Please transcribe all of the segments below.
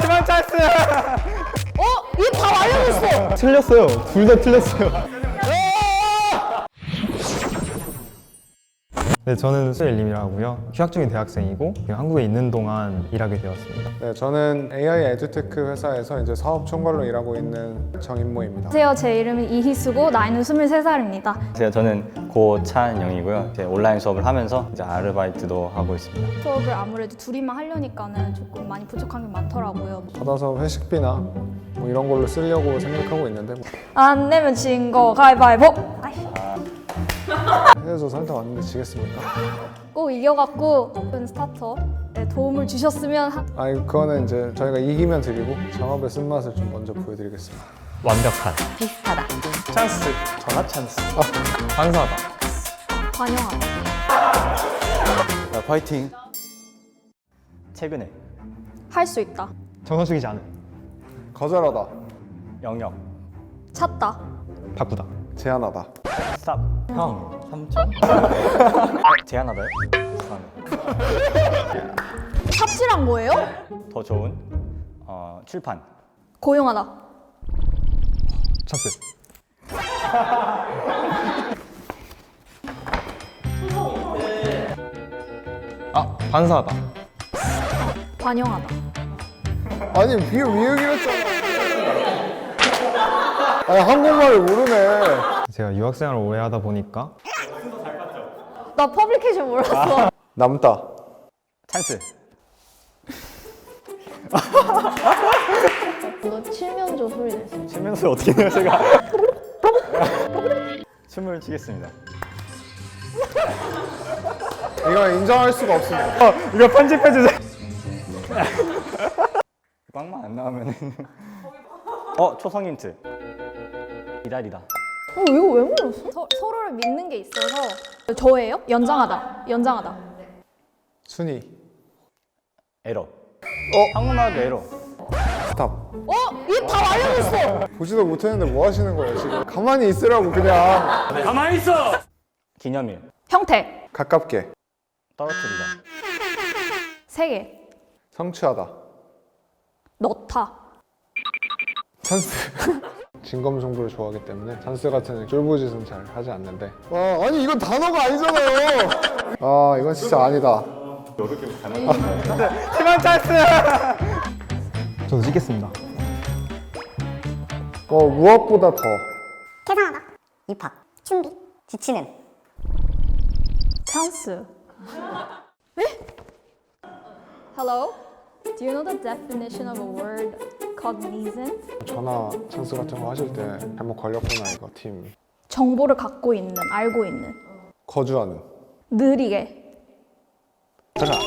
희망 찬스! 어? 이거 다 알려줬어. 틀렸어요. 둘 다 틀렸어요. 네, 저는 수엘님이라고 하고요. 휴학 중인 대학생이고 한국에 있는 동안 일하게 되었습니다. 네, 저는 AI 에듀테크 회사에서 이제 사업 총괄로 일하고 있는 정인모입니다. 안녕하세요. 제 이름은 이희수고 나이는 23살입니다. 안녕하세요. 저는 고찬영이고요. 이제 온라인 수업을 하면서 이제 아르바이트도 하고 있습니다. 수업을 아무래도 둘이만 하려니까는 조금 많이 부족한 게 많더라고요. 받아서 회식비나 뭐 이런 걸로 쓰려고 생각하고 있는데 뭐 안 내면 진 거 가위바위보. 아이, 해서 살다 왔는데 지겠습니까? 꼭 이겨갖고 큰 스타터에 도움을 주셨으면 하... 아니 그거는 이제 저희가 이기면 드리고 작업의 쓴맛을 좀 먼저 보여드리겠습니다. 완벽한 비슷하다. 찬스. 전화 찬스. 아, 반사다. 환영하다. 야, 파이팅. 최근에 할 수 있다. 정서적이지 않은. 거절하다, 영역 찾다. 바꾸다. 제안하다, 스탑. 형 3천. 제안하다요? 죄송합니다. 삽질한 거예요? 더 좋은 어, 출판. 고용하다. 찬스. 아, 반사하다. 반영하다. 아니 위역이랬잖아. 아니 한국말을 모르네. 제가 유학 생활을 오래 하다 보니까 나 퍼블리케이션 몰랐어. 남다, 찬스. 이거 칠면조 소리 냈어. 치면서 어떻게 해요, 제가? 춤을 추겠습니다. 이거 인정할 수가 없습니다. 이거 편집해 주세요. 빵만 안 나오면은 어 초성 힌트 기다리다 어, 이거 왜 몰랐어? 서, 서로를 믿는 게 있어서 저예요? 연장하다. 연장하다. 순위, 에러 어 한국말도 에러 스탑. 어? 이거 다 알려줬어. 보지도 못했는데 뭐 하시는 거예요 지금? 가만히 있으라고 그냥 기념일 형태. 가깝게 떨어뜨리다 세 개. 성취하다. 넣다. 찬스. 진검 정도를 좋아하기 때문에 찬스 같은 쫄보짓은 잘 하지 않는데. 와 아니 이건 단어가 아니잖아요. 아 이건 진짜 아니다. 희망 찬스! 저도 찍겠습니다. 어 무엇보다 더. 계산하다, 입학, 준비, 지치는, 찬스. 에? Hello? Do you know the definition of a word cognizant? 전화 찬스 같은 거 하실 때 잘못 걸렸구나 이거 팀. 정보를 갖고 있는, 알고 있는. 거주하는. 느리게. 가자.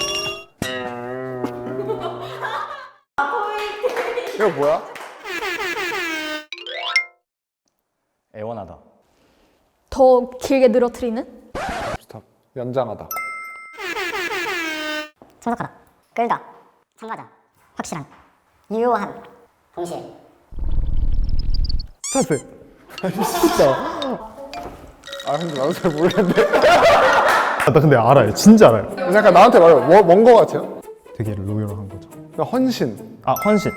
이거 뭐야? 애원하다 더 길게 늘어뜨리는? 스탑. 연장하다. 종속하다, 끌다, 참가자, 확실한, 유효한, 동시에, 찬스. 아니 진짜. 아 근데 나도 잘 모르겠는데. 아, 나 근데 알아요. 진짜 알아요. 잠깐 나한테 말해요. 뭐, 뭔거 같아요? 되게 로열을 한 거죠. 그러니까 헌신, 아, 헌신.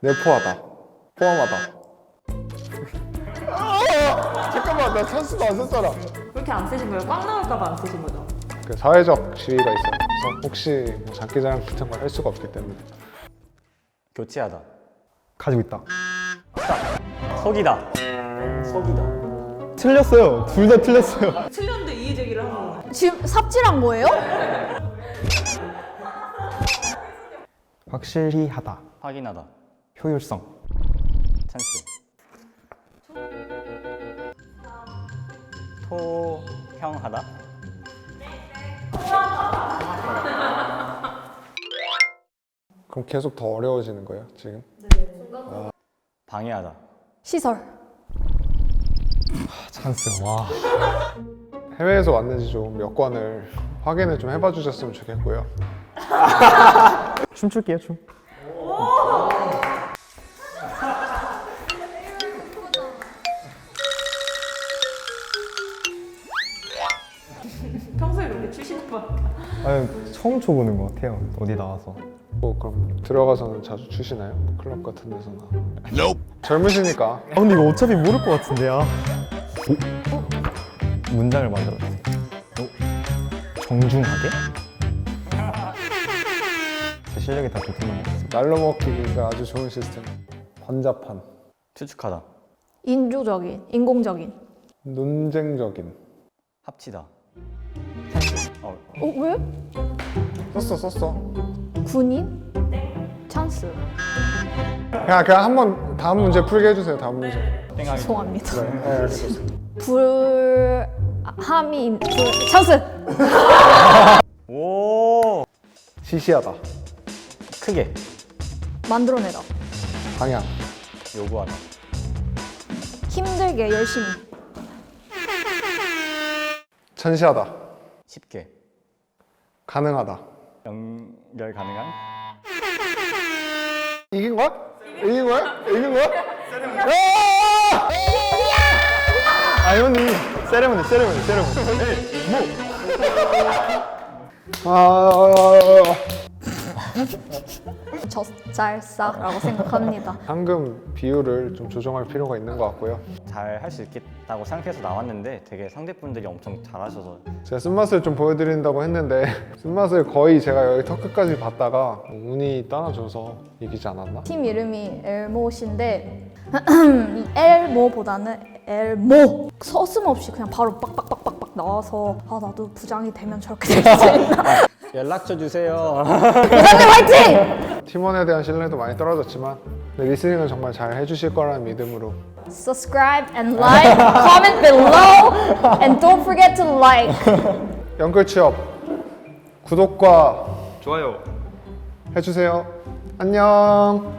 내포하다, 포함하다. 아, 잠깐만 나 찬스도 안 썼잖아. 그렇게 안 쓰신 거예요? 꽝 나올까봐 안 쓰신 거죠? 그 사회적 지위가 있어서 혹시 뭐 장기자랑 같은 걸 할 수가 없기 때문에 교체하다 가지고 있다. 속이다 속이다 틀렸어요. 둘 다 틀렸어요. 틀렸는데 이의 제기를 하는 거예요. 지금 삽질한 거예요? 확실히 하다. 확인하다 효율성. 찬스 토형하다 그럼 계속 더 어려워지는 거예요 지금? 방해하다 시설. 찬스. 와. 해외에서 왔는지 좀 여권을 확인을 좀 해봐 주셨으면 좋겠고요 춤출게요, 춤. 평소에 그렇게 추시는 거 아니, 처음 쳐보는 것 같아요. 어디 나와서. 뭐 그럼 들어가서는 자주 추시나요? 클럽 같은 데서나 젊으시니까 아 근데 이거 어차피 모를 것 같은데요. 문장을 만들어주세요. 오? 정중하게? 제 실력이 다 좋구나. 날로 먹히기가 아주 좋은 시스템 번잡한 추측하다. 인조적인, 인공적인. 논쟁적인 합치다. 어, 어 왜? 썼어 썼어 군인? 찬스. 그냥 그냥 한번 다음 문제 풀게 해주세요 다음 문제 땡하기. 죄송합니다. 네, 알겠어 불함이 있- 불 찬스. 오! 시시하다 크게. 만들어내다. 방향 요구하다. 힘들게 열심히. 천시하다 쉽게. 가능하다 연결 가능한? 이긴 거야? 이긴 거야? 이긴 거야? 아이오니 세레모니 세레모니 세레모니. 아 젖잘싸라고 생각합니다. 상금 비율을 좀 조정할 필요가 있는 것 같고요 잘 할 수 있겠다고 생각해서 나왔는데 되게 상대분들이 엄청 잘하셔서 제가 쓴맛을 좀 보여드린다고 했는데 쓴맛을 거의 제가 여기 턱 끝까지 봤다가 운이 따라줘서 이기지 않았나? 팀 이름이 엘모신데 이 엘모보다는 엘모 서슴없이 그냥 바로 빡빡빡빡빡 나와서 아 나도 부장이 되면 저렇게 될 수 있나 연락처 주세요. 부장님 화이팅! 팀원에 대한 신뢰도 많이 떨어졌지만 근데 리스닝은 정말 잘 해주실 거라는 믿음으로 Subscribe and like, comment below, and don't forget to like. 연끌 취업 구독과 좋아요. 해주세요 안녕